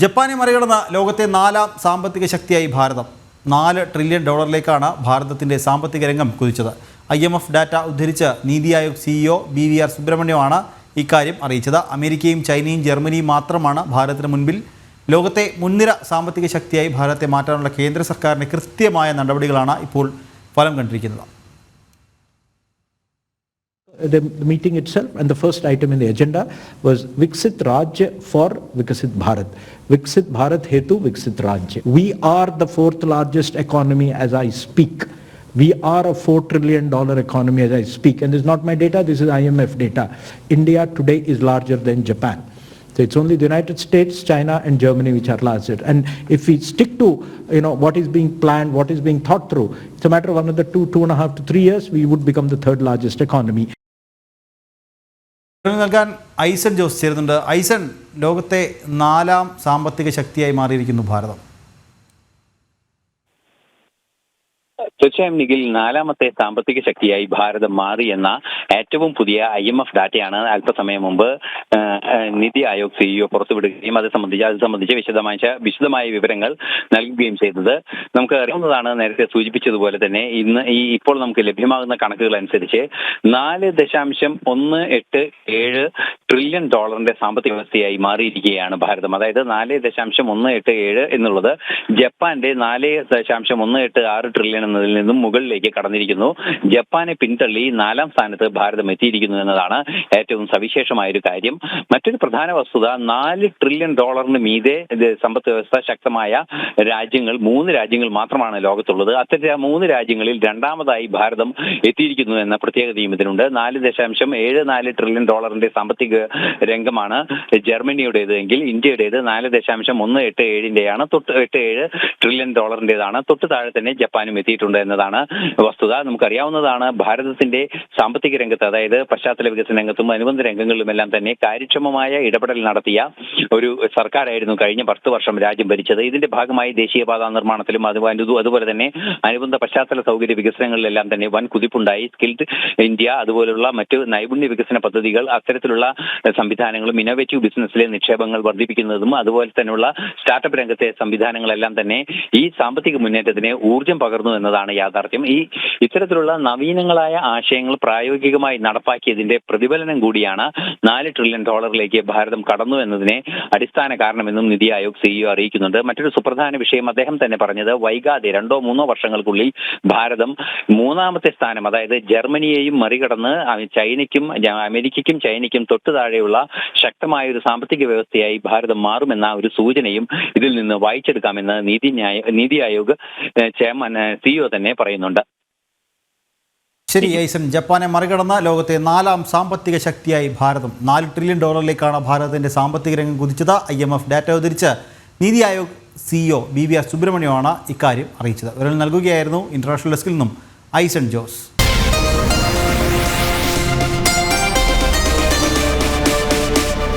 ജപ്പാനെ മറികടന്ന ലോകത്തെ നാലാം സാമ്പത്തിക ശക്തിയായി ഭാരതം. നാല് ട്രില്യൺ ഡോളറിലേക്കാണ് ഭാരതത്തിന്റെ സാമ്പത്തിക രംഗം കുതിച്ചത്. ഐ എം എഫ് ഡാറ്റ ഉദ്ധരിച്ച് NITI Aayog CEO B V R സുബ്രഹ്മണ്യമാണ് ഇക്കാര്യം അറിയിച്ചത്. അമേരിക്കയും ചൈനയും ജർമ്മനിയും മാത്രമാണ് ഭാരതത്തിന് മുൻപിൽ ലോകത്തെ മുൻനിര സാമ്പത്തിക ശക്തിയായി ഭാരതത്തെ മാറ്റാനുള്ള കേന്ദ്ര സർക്കാരിന്റെ കൃത്യമായ നടപടികളാണ് ഇപ്പോൾ ഫലം കണ്ടിരിക്കുന്നത്. The the meeting itself and the first item in the agenda was Viksit Rajya for Vikasit Bharat. Viksit Bharat Hetu Viksit Rajya. We are the fourth largest economy as I speak. We are a $4 trillion economy as I speak. And this is not my data, this is IMF data. India today is larger than Japan. So it's only the United States, China and Germany which are larger. And if we stick to, you know, what is being planned, what is being thought through, it's a matter of another two, two and a half to three years, we would become the third largest economy. നൽകാൻ ഐസൻ ജോസ് ചേരുന്നുണ്ട്. ഐസൻ ലോകത്തെ നാലാം സാമ്പത്തിക ശക്തിയായി മാറിയിരിക്കുന്നു ഭാരതം. തീർച്ചയായും നിഖിൽ നാലാമത്തെ സാമ്പത്തിക ശക്തിയായി ഭാരതം മാറി എന്ന ഏറ്റവും പുതിയ ഐ എം എഫ് ഡാറ്റയാണ് അല്പസമയം മുമ്പ് നിതി ആയോഗ് സിഇഒ പുറത്തുവിടുകയും അത് സംബന്ധിച്ച് അത് സംബന്ധിച്ച് വിശദമായ വിശദമായ വിവരങ്ങൾ നൽകുകയും ചെയ്തത്. നമുക്ക് അറിയാവുന്നതാണ് നേരത്തെ സൂചിപ്പിച്ചതുപോലെ തന്നെ ഇന്ന് ഈ ഇപ്പോൾ നമുക്ക് ലഭ്യമാകുന്ന കണക്കുകൾ അനുസരിച്ച് നാല് ദശാംശം ഒന്ന് എട്ട് ഏഴ് ട്രില്യൺ ഡോളറിന്റെ സാമ്പത്തിക വ്യവസ്ഥയായി മാറിയിരിക്കുകയാണ് ഭാരതം. അതായത് നാല് ദശാംശം ഒന്ന് എട്ട് ഏഴ് എന്നുള്ളത് ജപ്പാന്റെ നാല് ദശാംശം ഒന്ന് എട്ട് ആറ് ട്രില്യൺ എന്നതിൽ നിന്നും മുകളിലേക്ക് കടന്നിരിക്കുന്നു. ജപ്പാനെ പിന്തള്ളി നാലാം സ്ഥാനത്ത് ഭാരതം എത്തിയിരിക്കുന്നു എന്നതാണ് ഏറ്റവും സവിശേഷമായ ഒരു കാര്യം. മറ്റൊരു പ്രധാന വസ്തുത നാല് ട്രില്യൺ ഡോളറിന് മീതെ സമ്പദ് വ്യവസ്ഥ ശക്തമായ രാജ്യങ്ങൾ മൂന്ന് രാജ്യങ്ങൾ മാത്രമാണ് ലോകത്തുള്ളത്. അത്തരം മൂന്ന് രാജ്യങ്ങളിൽ രണ്ടാമതായി ഭാരതം എത്തിയിരിക്കുന്നു എന്ന പ്രത്യേകതയും ഇതിനുണ്ട് നാല് ദശാംശം ഏഴ് നാല് ട്രില്യൺ ഡോളറിന്റെ സാമ്പത്തിക രംഗമാണ് ജർമ്മനിയുടേത് എങ്കിൽ ഇന്ത്യയുടേത് നാല് ദശാംശം ഒന്ന് എട്ട് ഏഴിന്റെയാണ്. തൊട്ട് എട്ട് ഏഴ് ട്രില്യൺ ഡോളറിന്റേതാണ് തൊട്ട് താഴെ തന്നെ ജപ്പാനും എത്തിയിട്ടുണ്ട്. എന്നതാണ് വസ്തുത. നമുക്കറിയാവുന്നതാണ് ഭാരതത്തിന്റെ സാമ്പത്തിക രംഗത്ത് അതായത് പശ്ചാത്തല വികസന രംഗത്തും അനുബന്ധ രംഗങ്ങളിലുമെല്ലാം തന്നെ കാര്യക്ഷമമായ ഇടപെടൽ നടത്തിയ ഒരു സർക്കാരായിരുന്നു കഴിഞ്ഞ പത്ത് വർഷം രാജ്യം ഭരിച്ചത്. ഇതിന്റെ ഭാഗമായി ദേശീയപാത നിർമ്മാണത്തിലും അതുപോലെ തന്നെ അനുബന്ധ പശ്ചാത്തല സൗകര്യ വികസനങ്ങളിലെല്ലാം തന്നെ വൻ കുതിപ്പുണ്ടായി. സ്കിൽഡ് ഇന്ത്യ അതുപോലുള്ള മറ്റ് നൈപുണ്യ വികസന പദ്ധതികൾ അത്തരത്തിലുള്ള സംവിധാനങ്ങളും ഇന്നോവേറ്റീവ് ബിസിനസ്സിലെ നിക്ഷേപങ്ങൾ വർദ്ധിപ്പിക്കുന്നതും അതുപോലെ തന്നെയുള്ള സ്റ്റാർട്ടപ്പ് രംഗത്തെ സംവിധാനങ്ങളെല്ലാം തന്നെ ഈ സാമ്പത്തിക മുന്നേറ്റത്തിന് ഊർജം പകർന്നു എന്നതാണ് യാഥാർത്ഥ്യം. ഈ ഇത്തരത്തിലുള്ള നവീനങ്ങളായ ആശയങ്ങൾ പ്രായോഗികമായി നടപ്പാക്കിയതിന്റെ പ്രതിഫലനം കൂടിയാണ് നാല് ട്രില്യൺ ഡോളറിലേക്ക് ഭാരതം കടന്നു എന്നതിനെ അടിസ്ഥാന കാരണമെന്നും നിതി ആയോഗ് സിഇഒ അറിയിക്കുന്നുണ്ട്. മറ്റൊരു സുപ്രധാന വിഷയം അദ്ദേഹം തന്നെ പറഞ്ഞത് വൈകാതെ രണ്ടോ മൂന്നോ വർഷങ്ങൾക്കുള്ളിൽ ഭാരതം മൂന്നാമത്തെ സ്ഥാനം അതായത് ജർമ്മനിയെയും മറികടന്ന് ചൈനയ്ക്കും അമേരിക്കയ്ക്കും ചൈനയ്ക്കും തൊട്ടു താഴെയുള്ള ശക്തമായ ഒരു സാമ്പത്തിക വ്യവസ്ഥയായി ഭാരതം മാറുമെന്ന ഒരു സൂചനയും ഇതിൽ നിന്ന് വായിച്ചെടുക്കാമെന്ന് നീതി ന്യായ നീതി ആയോഗ് ചെയർമാൻ സിഇഒ തന്നെ പറയുന്നുണ്ട്. ശരി ഐസൻ. ജപ്പാനെ മറികടന്ന ലോകത്തെ നാലാം സാമ്പത്തിക ശക്തിയായി ഭാരതം. നാല് ട്രില്യൺ ഡോളറിലേക്കാണ് ഭാരതത്തിന്റെ സാമ്പത്തിക രംഗം കുതിച്ചത്. ഐ എം എഫ് ഡാറ്റ ഉദ്ധരിച്ച് NITI Aayog CEO B V R സുബ്രഹ്മണ്യമാണ് ഇക്കാര്യം അറിയിച്ചത്. വിവരം നൽകുകയായിരുന്നു ഇന്റർനാഷണൽ ഡെസ്കിൽ നിന്നും ഐസൺ ജോസ്.